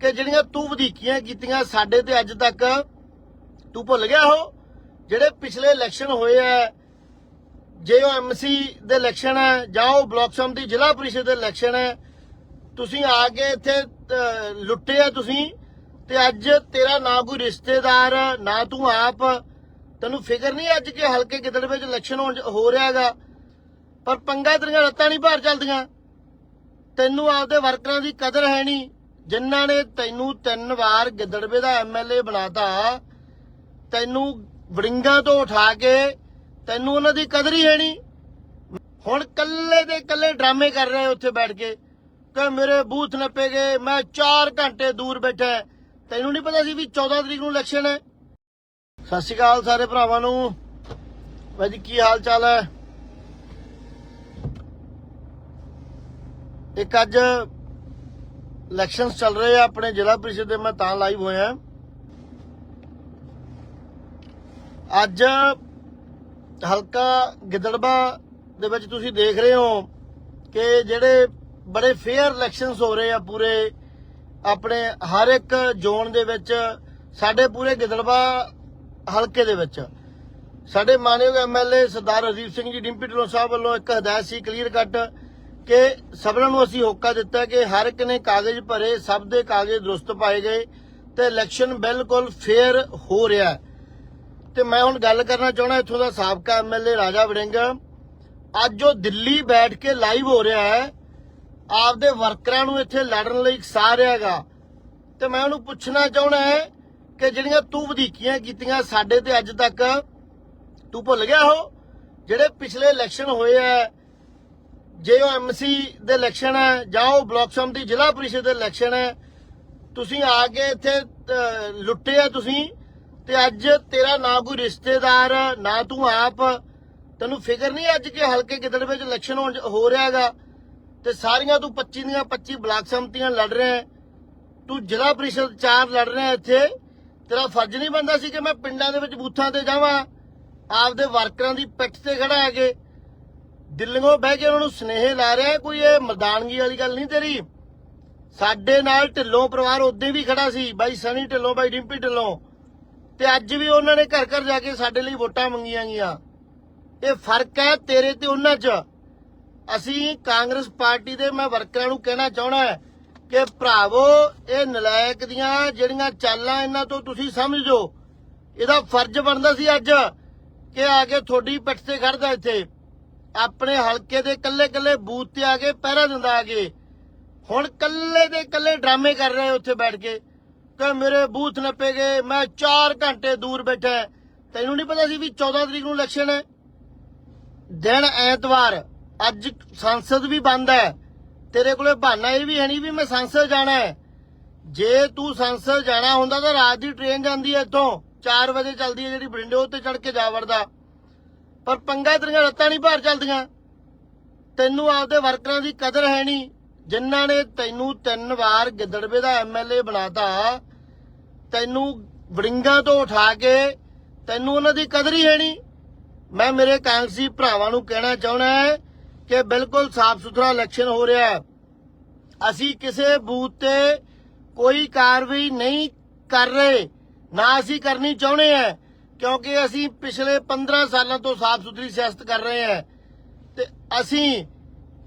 ਕਿ ਜਿਹੜੀਆਂ ਤੂੰ ਵਧੀਕੀਆਂ ਕੀਤੀਆਂ ਸਾਡੇ ਤੇ ਅੱਜ ਤੱਕ ਤੂੰ ਭੁੱਲ ਗਿਆ ਹੋ ਜਿਹੜੇ ਪਿਛਲੇ ਇਲੈਕਸ਼ਨ ਹੋਏ ਆ, ਜੇ ਉਹ ਐਮਸੀ ਦੇ ਇਲੈਕਸ਼ਨ ਹੈ ਜਾਂ ਉਹ ਬਲਾਕ ਸਮਿਤੀ ਜ਼ਿਲ੍ਹਾ ਪ੍ਰੀਸ਼ਦ ਦੇ ਇਲੈਕਸ਼ਨ ਹੈ ਤੁਸੀਂ ਆ ਕੇ ਇੱਥੇ ਲੁੱਟੇ ਆ ਤੁਸੀਂ, ਤੇ ਅੱਜ ਤੇਰਾ ਨਾ ਕੋਈ ਰਿਸ਼ਤੇਦਾਰ, ਨਾ ਤੂੰ ਆਪ, ਤੈਨੂੰ ਫਿਕਰ ਨਹੀਂ ਅੱਜ ਕਿ ਹਲਕੇ ਗਿੱਦੜ ਵਿੱਚ ਇਲੈਕਸ਼ਨ ਹੋਣ- ਹੋ ਰਿਹਾਗਾ ਪਰ ਪੰਗਾ ਤੇਰੀਆਂ ਲੱਤਾਂ ਨਹੀਂ ਭਾਰ ਚੱਲਦੀਆਂ। ਤੈਨੂੰ ਆਪਦੇ ਵਰਕਰਾਂ ਦੀ ਕਦਰ ਹੈ ਨਹੀਂ। ਜਿਨ੍ਹਾਂ ਨੇ ਤੈਨੂੰ ਤਿੰਨ ਵਾਰ ਗਿੱਦੜਵੇ ਦਾ ਐਮਐਲਏ ਬਣਾਤਾ, ਤੈਨੂੰ ਵੜਿੰਗਾ ਤੋਂ ਉਠਾ ਕੇ ਤੈਨੂੰ ਉਹਨਾਂ ਦੀ ਕਦਰ ਹੀ ਹੈ ਨਹੀਂ। ਹੁਣ ਕੱਲੇ ਦੇ ਕੱਲੇ ਡਰਾਮੇ ਕਰ ਰਹੇ ਉੱਥੇ ਬੈਠ ਕੇ। ਕਿ ਮੇਰੇ ਬੂਥ ਨੱਪੇ ਗਏ, ਮੈਂ 4 ਘੰਟੇ ਦੂਰ ਬੈਠਾ ਤੈਨੂੰ ਨਹੀਂ ਪਤਾ ਸੀ ਵੀ 14 ਤਰੀਕ ਨੂੰ ਇਲੈਕਸ਼ਨ ਹੈ? ਸਤਿ ਸ਼੍ਰੀ ਅਕਾਲ ਸਾਰੇ ਭਰਾਵਾਂ ਨੂੰ। ਬਾਈ ਕੀ ਹਾਲ ਚਾਲ ਹੈ? ਇੱਕ ਅੱਜ ਇਲੈਕਸ਼ਨਸ ਚੱਲ ਰਹੇ ਆ, ਆਪਣੇ ਜ਼ਿਲ੍ਹਾ ਪ੍ਰੀਸ਼ਦ ਦੇ ਮੈਂ ਤਾਂ ਲਾਈਵ ਹੋਇਆ। ਅੱਜ ਹਲਕਾ ਗਿੱਦੜਬਾ ਦੇ ਵਿੱਚ ਤੁਸੀਂ ਦੇਖ ਰਹੇ ਹੋ ਕਿ ਜਿਹੜੇ ਬੜੇ ਫੇਅਰ ਇਲੈਕਸ਼ਨਸ ਹੋ ਰਹੇ ਆ ਪੂਰੇ, ਆਪਣੇ ਹਰ ਇੱਕ ਜ਼ੋਨ ਦੇ ਵਿੱਚ, ਸਾਡੇ ਪੂਰੇ ਗਿੱਦੜਬਾ ਹਲਕੇ ਦੇ ਵਿੱਚ। ਸਾਡੇ ਮਾਨਯੋਗ ਐਮਐਲਏ ਸਰਦਾਰ ਹਰਦੀਪ ਸਿੰਘ ਜੀ, ਡਿੰਪੀ ਢਿੱਲੋਂ ਸਾਹਿਬ ਵੱਲੋਂ ਇੱਕ ਹਦਾਇਤ ਸੀ ਕਲੀਅਰ ਕੱਟ ਕਿ ਸਭਨਾਂ ਨੂੰ ਅਸੀਂ ਹੋਕਾ ਦਿੱਤਾ ਕਿ ਹਰ ਇੱਕ ਨੇ ਕਾਗਜ਼ ਭਰੇ, ਸਭ ਦੇ ਕਾਗਜ਼ ਦਰੁਸਤ ਪਾਏ ਗਏ ਤੇ ਇਲੈਕਸ਼ਨ ਬਿਲਕੁਲ ਫੇਅਰ ਹੋ ਰਿਹਾ ਤੇ ਮੈਂ ਹੁਣ ਗੱਲ ਕਰਨਾ ਚਾਹਣਾ ਇੱਥੋਂ ਦਾ ਸਾਬਕਾ ਐਮਐਲਏ ਰਾਜਾ ਵੜਿੰਗ। ਅੱਜ ਉਹ ਦਿੱਲੀ ਬੈਠ ਕੇ ਲਾਈਵ ਹੋ ਰਿਹਾ ਹੈ। ਆਪਦੇ ਵਰਕਰਾਂ ਨੂੰ ਇੱਥੇ ਲੜਨ ਲਈ ਉਕਸਾ ਰਿਹਾ ਹੈਗਾ। ਤੇ ਮੈਂ ਉਹਨੂੰ ਪੁੱਛਣਾ ਚਾਹਣਾ ਹੈ ਕਿ ਜਿਹੜੀਆਂ ਤੂੰ ਵਧੀਕੀਆਂ ਕੀਤੀਆਂ ਸਾਡੇ ਤੇ ਅੱਜ ਤੱਕ, ਤੂੰ ਭੁੱਲ ਗਿਆ ਹੋ ਜਿਹੜੇ ਪਿਛਲੇ ਇਲੈਕਸ਼ਨ ਹੋਏ ਆ ਜੇ ਉਹ ਐਮਸੀ ਦੇ ਇਲੈਕਸ਼ਨ ਹੈ ਜਾਂ ਉਹ ਬਲਾਕ ਸਮਿਤੀ ਜ਼ਿਲ੍ਹਾ ਪ੍ਰੀਸ਼ਦ ਦੇ ਇਲੈਕਸ਼ਨ ਹੈ, ਤੁਸੀਂ ਆ ਕੇ ਇੱਥੇ ਲੁੱਟੇ ਆ ਤੁਸੀਂ, ਤੇ ਅੱਜ ਤੇਰਾ ਨਾ ਕੋਈ ਰਿਸ਼ਤੇਦਾਰ, ਨਾ ਤੂੰ ਆਪ, ਤੈਨੂੰ ਫਿਕਰ ਨਹੀਂ ਅੱਜ ਕਿ ਹਲਕੇ ਗਿੱਦੜ ਵਿੱਚ ਇਲੈਕਸ਼ਨ ਹੋਣ- ਹੋ ਰਿਹਾਗਾ ਤੇ ਸਾਰੀਆਂ ਤੂੰ 25 ਦੀਆਂ 25 ਬਲਾਕ ਸਮਿਤੀਆਂ ਲੜ ਰਿਹਾ ਤੂੰ ਜ਼ਿਲ੍ਹਾ ਪ੍ਰੀਸ਼ਦ ਚਾਰ ਲੜ ਰਿਹਾ ਇੱਥੇ। ਤੇਰਾ ਫਰਜ਼ ਨਹੀਂ ਬੰਦਾ ਸੀ ਕਿ ਮੈਂ ਪਿੰਡਾਂ ਦੇ ਵਿੱਚ ਬੂਥਾਂ ਤੇ ਜਾਵਾਂ। ਆਪਦੇ ਵਰਕਰਾਂ ਦੀ ਪਿੱਠ ਤੇ ਖੜਾ ਆ ਕੇ ਦਿੱਲੀੋਂ ਬਹਿ ਕੇ ਉਹਨਾਂ ਨੂੰ ਸਨੇਹ ਲਾ ਰਿਹਾ ਕੋਈ ਇਹ ਮਰਦਾਨਗੀ ਵਾਲੀ ਗੱਲ ਨਹੀਂ ਤੇਰੀ? ਸਾਡੇ ਨਾਲ ਢਿੱਲੋਂ ਪਰਿਵਾਰ ਉਦੋਂ ਵੀ ਖੜਾ ਸੀ, ਬਾਈ ਸਨੀ ਢਿੱਲੋਂ, ਬਾਈ ਡਿੰਪੀ ਢਿੱਲੋਂ। ਤੇ ਅੱਜ ਵੀ ਉਹਨਾਂ ਨੇ ਘਰ ਘਰ ਜਾ ਕੇ ਸਾਡੇ ਲਈ ਵੋਟਾਂ ਮੰਗੀਆਂ ਗਈਆਂ। ਇਹ ਫ਼ਰਕ ਹੈ ਤੇਰੇ ਤੇ ਉਹਨਾਂ 'ਚ। ਅਸੀਂ ਕਾਂਗਰਸ ਪਾਰਟੀ ਦੇ ਮੈਂ ਵਰਕਰਾਂ ਨੂੰ ਕਹਿਣਾ ਚਾਹਣਾ ਹੈ ਕਿ ਭਰਾਵੋ, ਇਹ ਨਲਾਇਕ ਦੀਆਂ ਜਿਹੜੀਆਂ ਚਾਲਾਂ ਇਹਨਾਂ ਤੋਂ ਤੁਸੀਂ ਸਮਝ ਸਮਝੋ ਇਹਦਾ ਫਰਜ਼ ਬਣਦਾ ਸੀ ਅੱਜ ਕਿ ਆ ਕੇ ਤੁਹਾਡੀ ਪਿੱਠ ਤੇ ਖੜਦਾ ਇੱਥੇ। ਆਪਣੇ ਹਲਕੇ ਦੇ ਕੱਲੇ ਕੱਲੇ ਬੂਥ ਤੇ ਆ ਕੇ ਪਹਿਰਾ ਦਿੰਦਾ ਆ ਕੇ। ਹੁਣ ਕੱਲੇ ਦੇ ਕੱਲੇ ਡਰਾਮੇ ਕਰ ਰਹੇ ਉੱਥੇ ਬੈਠ ਕੇ। ਕਿ ਮੇਰੇ ਬੂਥ ਨੱਪੇ ਗਏ, ਮੈਂ 4 ਘੰਟੇ ਦੂਰ ਬੈਠਾ ਤੈਨੂੰ ਨਹੀਂ ਪਤਾ ਸੀ ਵੀ 14 ਤਰੀਕ ਨੂੰ ਇਲੈਕਸ਼ਨ ਹੈ? ਦਿਨ ਐਤਵਾਰ, ਅੱਜ ਸੰਸਦ ਵੀ ਬੰਦ ਹੈ। ਤੇਰੇ ਕੋਲੇ ਬਹਾਨਾ ਇਹ ਵੀ ਹੈ ਨਹੀਂ ਵੀ ਮੈਂ ਸੰਸਦ ਜਾਣਾ ਹੈ। ਜੇ ਤੂੰ ਸੰਸਦ ਜਾਣਾ ਹੁੰਦਾ ਤਾਂ ਰਾਤ ਦੀ ਟ੍ਰੇਨ ਜਾਂਦੀ ਹੈ ਇੱਥੋਂ। 4 ਵਜੇ ਚੱਲਦੀ ਹੈ ਜਿਹੜੀ ਬਰਿੰਡੇ ਉੱਤੇ ਚੜ ਕੇ ਜਾ ਵੜਦਾ। ਪਰ ਪੰਗਾ ਤੇਰੀਆਂ ਲੱਤਾਂ ਨਹੀਂ ਭਾਰ ਚੱਲਦੀਆਂ। ਤੈਨੂੰ ਆਪਦੇ ਵਰਕਰਾਂ ਦੀ ਕਦਰ ਹੈ ਨਹੀਂ। ਜਿਨ੍ਹਾਂ ਨੇ ਤੈਨੂੰ ਤਿੰਨ ਵਾਰ ਗਿੱਦੜਵੇ ਦਾ ਐਮਐਲਏ ਬਣਾਤਾ, ਤੈਨੂੰ ਵੜਿੰਗਾ ਤੋਂ ਉਠਾ ਕੇ ਤੈਨੂੰ ਉਹਨਾਂ ਦੀ ਕਦਰ ਹੀ ਹੈ ਨਹੀਂ। ਮੈਂ ਮੇਰੇ ਕਾਂਗਰਸੀ ਭਰਾਵਾਂ ਨੂੰ ਕਹਿਣਾ ਚਾਹਣਾ ਹੈ ਕਿ ਬਿਲਕੁਲ ਸਾਫ਼ ਸੁਥਰਾ ਇਲੈਕਸ਼ਨ ਹੋ ਰਿਹਾ। ਹੈ ਅਸੀਂ ਕਿਸੇ ਬੂਥ ਤੇ ਕੋਈ ਕਾਰਵਾਈ ਨਹੀਂ ਕਰ ਰਹੇ। ਨਾ ਅਸੀਂ ਕਰਨੀ ਚਾਹੁੰਦੇ ਹਾਂ। ਕਿਉਂਕਿ ਅਸੀਂ ਪਿਛਲੇ 15 ਸਾਲਾਂ ਤੋਂ ਸਾਫ਼ ਸੁਥਰੀ ਸਿਆਸਤ ਕਰ ਰਹੇ ਹਾਂ ਤੇ ਅਸੀਂ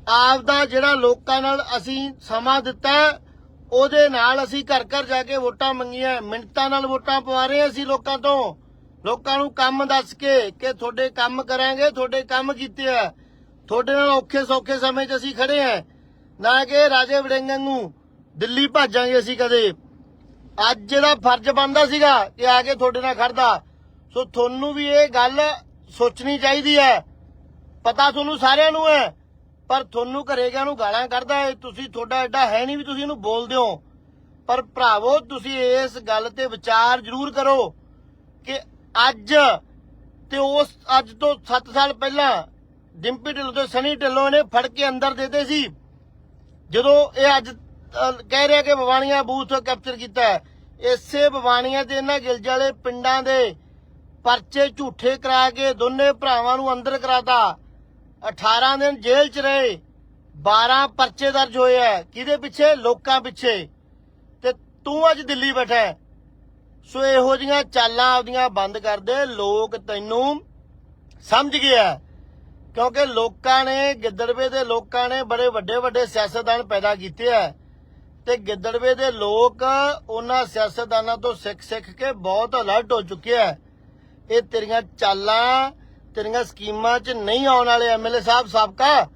ਆਪ ਦਾ ਜਿਹੜਾ ਲੋਕਾਂ ਨਾਲ ਅਸੀਂ ਸਮਾਂ ਦਿੱਤਾ ਹੈ, ਉਹਦੇ ਨਾਲ ਅਸੀਂ ਘਰ ਘਰ ਜਾ ਕੇ ਵੋਟਾਂ ਮੰਗੀਆਂ ਮਿੰਟਾਂ ਨਾਲ ਵੋਟਾਂ ਪਵਾ ਰਹੇ ਅਸੀਂ ਲੋਕਾਂ ਤੋਂ। ਲੋਕਾਂ ਨੂੰ ਕੰਮ ਦੱਸ ਕੇ ਕਿ ਤੁਹਾਡੇ ਕੰਮ ਕਰਾਂਗੇ ਤੁਹਾਡੇ ਕੰਮ ਕੀਤੇ ਆ। ਤੁਹਾਡੇ ਨਾਲ ਔਖੇ ਸੌਖੇ ਸਮੇਂ 'ਚ ਅਸੀਂ ਖੜੇ ਆ ਨਾ ਕਿ ਰਾਜੇ ਵੜਿੰਗਾਂ ਨੂੰ ਦਿੱਲੀ ਭਾਜਾਂਗੇ ਅਸੀਂ ਕਦੇ। ਅੱਜ ਜਿਹੜਾ ਫਰਜ਼ ਬਣਦਾ ਸੀਗਾ ਕਿ ਆ ਕੇ ਤੁਹਾਡੇ ਨਾਲ ਖੜਦਾ ਸੋ ਤੁਹਾਨੂੰ ਵੀ ਇਹ ਗੱਲ ਸੋਚਣੀ ਚਾਹੀਦੀ ਹੈ। ਪਤਾ ਤੁਹਾਨੂੰ ਸਾਰਿਆਂ ਨੂੰ ਹੈ, ਪਰ ਤੁਹਾਨੂੰ ਘਰੇ ਗਿਆ ਨੂੰ ਗਾਲਾਂ ਕੱਢਦਾ ਹੈ? ਤੁਸੀਂ ਤੁਹਾਡਾ ਐਡਾ ਹੈ ਨਹੀਂ ਵੀ ਤੁਸੀਂ ਇਹਨੂੰ ਬੋਲਦੇ ਹੋ। ਪਰ ਭਰਾਵੋ, ਤੁਸੀਂ ਇਸ ਗੱਲ ਤੇ ਵਿਚਾਰ ਜ਼ਰੂਰ ਕਰੋ ਕਿ ਅੱਜ ਤੇ ਉਸ ਅੱਜ ਤੋਂ 7 ਸਾਲ ਪਹਿਲਾਂ ਡਿੰਪੀ ਢਿੱਲੋਂ ਤੇ ਸਨੀ ਢਿੱਲੋਂ ਨੇ ਫੜ ਕੇ ਅੰਦਰ ਦੇਤੇ ਸੀ। ਜਦੋਂ ਇਹ ਅੱਜ ਕਹਿ ਰਿਹਾ ਕਿ ਬਵਾਨੀਆਂ ਬੂਥ ਕੈਪਚਰ ਕੀਤਾ ਇਸੇ ਬਵਾਨੀਆਂ ਦੇ ਇਹਨਾਂ ਗਿਲਜ ਵਾਲੇ ਪਿੰਡਾਂ ਦੇ ਪਰਚੇ ਝੂਠੇ ਕਰਾ ਕੇ ਦੋਨੇ ਭਰਾਵਾਂ ਨੂੰ ਅੰਦਰ ਕਰਾਤਾ। 18 ਦਿਨ ਜੇਲ੍ਹ 'ਚ ਰਹੇ 12 ਪਰਚੇ ਦਰਜ ਹੋਏ ਆ ਕਿਹਦੇ ਪਿੱਛੇ? ਲੋਕਾਂ ਪਿੱਛੇ। ਤੇ ਤੂੰ ਅੱਜ ਦਿੱਲੀ ਬੈਠਾ ਸੋ ਇਹੋ ਜੀਆਂ ਚਾਲਾਂ ਆਪਦੀਆਂ ਬੰਦ ਕਰ ਦੇ। ਲੋਕ ਤੈਨੂੰ ਸਮਝ ਗਿਆ ਕਿਉਂਕਿ ਲੋਕਾਂ ਨੇ ਗਿੱਦੜਵੇ ਦੇ ਲੋਕਾਂ ਨੇ ਬੜੇ ਵੱਡੇ ਵੱਡੇ ਸਿਆਸਤਦਾਨ ਪੈਦਾ ਕੀਤੇ ਆ ਤੇ ਗਿੱਦੜਵੇ ਦੇ ਲੋਕ ਉਹਨਾਂ ਸਿਆਸਤਦਾਨਾਂ ਤੋਂ ਸਿੱਖ ਸਿੱਖ ਕੇ ਬਹੁਤ ਅਲਰਟ ਹੋ ਚੁੱਕੇ ਆ ਇਹ ਤੇਰੀਆਂ ਚਾਲਾਂ, ਤੇਰੀਆਂ ਸਕੀਮਾਂ 'ਚ ਨਹੀਂ ਆਉਣ ਵਾਲੇ ਐਮਐਲਏ ਸਾਹਿਬ ਸਾਬਕਾ।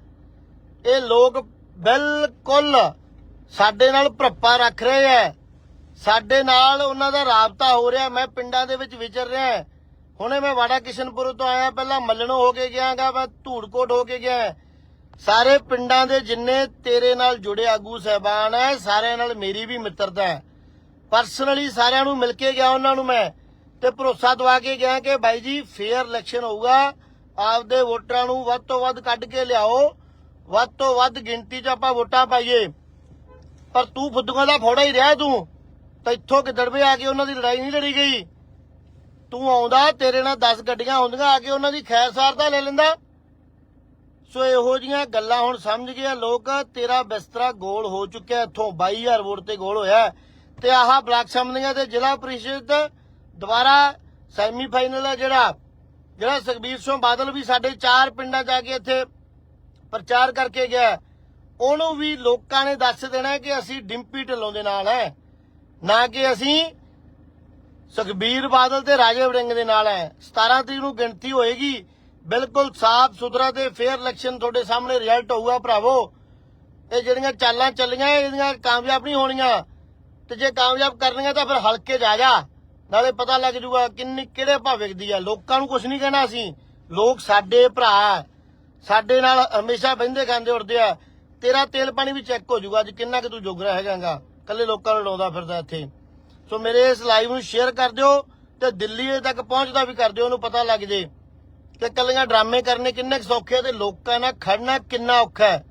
ਇਹ ਲੋਕ ਬਿਲਕੁਲ ਸਾਡੇ ਨਾਲ ਭਰਪਾ ਰੱਖ ਰਹੇ ਐ। ਸਾਡੇ ਨਾਲ ਉਹਨਾਂ ਦਾ ਰਾਬਤਾ ਹੋ ਰਿਹਾ। ਮੈਂ ਪਿੰਡਾਂ ਦੇ ਵਿੱਚ ਵਿਚਰ ਰਿਹਾ ਹੁਣੇ ਮੈਂ ਵਾੜਾ ਕਿਸ਼ਨਪੁਰ ਤੋਂ ਆਇਆ। ਪਹਿਲਾਂ ਮੱਲਣੋ ਹੋ ਕੇ ਗਿਆਗਾ ਮੈਂ ਧੂੜਕੋਟ ਹੋ ਕੇ ਗਿਆ। ਸਾਰੇ ਪਿੰਡਾਂ ਦੇ ਜਿੰਨੇ ਤੇਰੇ ਨਾਲ ਜੁੜੇ ਆਗੂ ਸਹਿਬਾਨ ਐ, ਸਾਰਿਆਂ ਨਾਲ ਮੇਰੀ ਵੀ ਮਿੱਤਰਤਾ ਹੈ ਪਰਸਨਲੀ ਸਾਰਿਆਂ ਨੂੰ ਮਿਲ ਕੇ ਗਿਆ ਉਹਨਾਂ ਨੂੰ ਮੈਂ। ਤੇ ਭਰੋਸਾ ਦਵਾ ਕੇ ਗਿਆ ਕਿ ਬਾਈ ਜੀ ਫੇਅਰ ਇਲੈਕਸ਼ਨ ਹੋਊਗਾ। ਆਪਦੇ ਵੋਟਰਾਂ ਨੂੰ ਵੱਧ ਤੋਂ ਵੱਧ ਕੱਢ ਕੇ ਲਿਆਓ। ਵੱਧ ਤੋਂ ਵੱਧ ਗਿਣਤੀ 'ਚ ਆਪਾਂ ਵੋਟਾਂ ਪਾਈਏ। ਪਰ ਤੂੰ ਫੁੱਦੂਆਂ ਦਾ ਫੋੜਾ ਹੀ ਰਿਹਾ ਤੂੰ। ਤਾਂ ਕਿਦੜਵੇ ਆ ਕੇ ਉਹਨਾਂ ਦੀ ਲੜਾਈ ਨਹੀਂ ਲੜੀ ਗਈ। ਤੂੰ ਆਉਂਦਾ, ਤੇਰੇ ਨਾਲ 10 ਗੱਡੀਆਂ ਹੁੰਦੀਆਂ, ਆ ਕੇ ਉਹਨਾਂ ਦੀ ਖੈਰ ਸਾਰ ਤਾਂ ਲੈ ਲੈਂਦਾ। ਸੋ ਇਹੋ ਜੀਆਂ ਗੱਲਾਂ ਹੁਣ ਸਮਝ ਗਏ ਲੋਕ, ਤੇਰਾ ਬਿਸਤਰਾ ਗੋਲ ਹੋ ਚੁੱਕਿਆ ਇੱਥੋਂ। 22000 ਵੋਟ ਤੇ ਗੋਲ ਹੋਇਆ। ਤੇ ਆਹ ਬਲਾਕ ਸਮਨੀਆਂ ਤੇ ਜ਼ਿਲ੍ਹਾ ਪ੍ਰੀਸ਼ਦ ਦੁਬਾਰਾ ਸੈਮੀ ਫਾਈਨਲ ਹੈ ਜਿਹੜਾ ਜਿਹੜਾ ਸੁਖਬੀਰ ਸਿੰਘ ਬਾਦਲ ਵੀ ਸਾਡੇ ਚਾਰ ਪਿੰਡਾਂ ਜਾ ਕੇ ਇੱਥੇ ਪ੍ਰਚਾਰ ਕਰਕੇ ਗਿਆ। ਉਹਨੂੰ ਵੀ ਲੋਕਾਂ ਨੇ ਦੱਸ ਦੇਣਾ ਕਿ ਅਸੀਂ ਡਿੰਪੀ ਢਿੱਲੋਂ ਦੇ ਨਾਲ ਹੈ ਨਾ ਕਿ ਅਸੀਂ ਸੁਖਬੀਰ ਬਾਦਲ ਤੇ ਰਾਜੇ ਵੜਿੰਗ ਦੇ ਨਾਲ ਹੈ 17 ਤਰੀਕ ਨੂੰ ਗਿਣਤੀ ਹੋਏਗੀ। ਬਿਲਕੁਲ ਸਾਫ਼ ਸੁਥਰਾ ਤੇ ਫੇਅਰ ਇਲੈਕਸ਼ਨ ਤੁਹਾਡੇ ਸਾਹਮਣੇ ਰਿਜ਼ਲਟ ਹੋਊਗਾ ਭਰਾਵੋ। ਇਹ ਜਿਹੜੀਆਂ ਚਾਲਾਂ ਚੱਲੀਆਂ ਇਹਦੀਆਂ ਕਾਮਯਾਬ ਨਹੀਂ ਹੋਣੀਆਂ, ਤੇ ਜੇ ਕਾਮਯਾਬ ਕਰਨੀਆਂ ਤਾਂ ਫਿਰ ਹਲਕੇ 'ਚ ਜਾ। ਨਾਲੇ ਪਤਾ ਲੱਗ ਜੂਗਾ ਕਿੰਨੀ ਕਿਹੜੇ ਭਾਵੇਂ ਵਿਕਦੀ ਆ। ਲੋਕਾਂ ਨੂੰ ਕੁਝ ਨਹੀਂ ਕਹਿਣਾ ਅਸੀਂ। ਲੋਕ ਸਾਡੇ ਭਰਾ ਸਾਡੇ ਨਾਲ ਹਮੇਸ਼ਾ ਬਹਿੰਦੇ ਖਾਂਦੇ ਉੱਠਦੇ ਆ। ਤੇਰਾ ਤੇਲ ਪਾਣੀ ਵੀ ਚੈੱਕ ਹੋ ਜੂਗਾ। ਅੱਜ ਕਿੰਨਾ ਕਿ ਤੂੰ ਜੋਗਰਾ ਹੈਗਾਗਾ ਕੱਲੇ ਲੋਕਾਂ ਨੂੰ ਲਾਉਂਦਾ ਫਿਰਦਾ ਇੱਥੇ। ਸੋ ਮੇਰੇ ਇਸ ਲਾਈਵ ਨੂੰ ਸ਼ੇਅਰ ਕਰ ਦਿਓ ਤੇ ਦਿੱਲੀ ਤੱਕ ਪਹੁੰਚਦਾ ਵੀ ਕਰ ਦਿਓ, ਉਹਨੂੰ ਪਤਾ ਲੱਗ ਜੇ ਕਿ ਕੱਲੀਆਂ ਡਰਾਮੇ ਕਰਨੇ ਕਿੰਨੇ ਕੁ ਸੌਖੇ ਤੇ ਲੋਕਾਂ ਨਾਲ ਖੜਨਾ ਕਿੰਨਾ ਔਖਾ ਹੈ।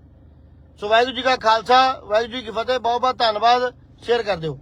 ਸੋ ਵਾਹਿਗੁਰੂ ਜੀ ਕਾ ਖਾਲਸਾ, ਵਾਹਿਗੁਰੂ ਜੀ ਕੀ ਫਤਿਹ। ਬਹੁਤ ਬਹੁਤ ਧੰਨਵਾਦ। ਸ਼ੇਅਰ ਕਰ ਦਿਓ।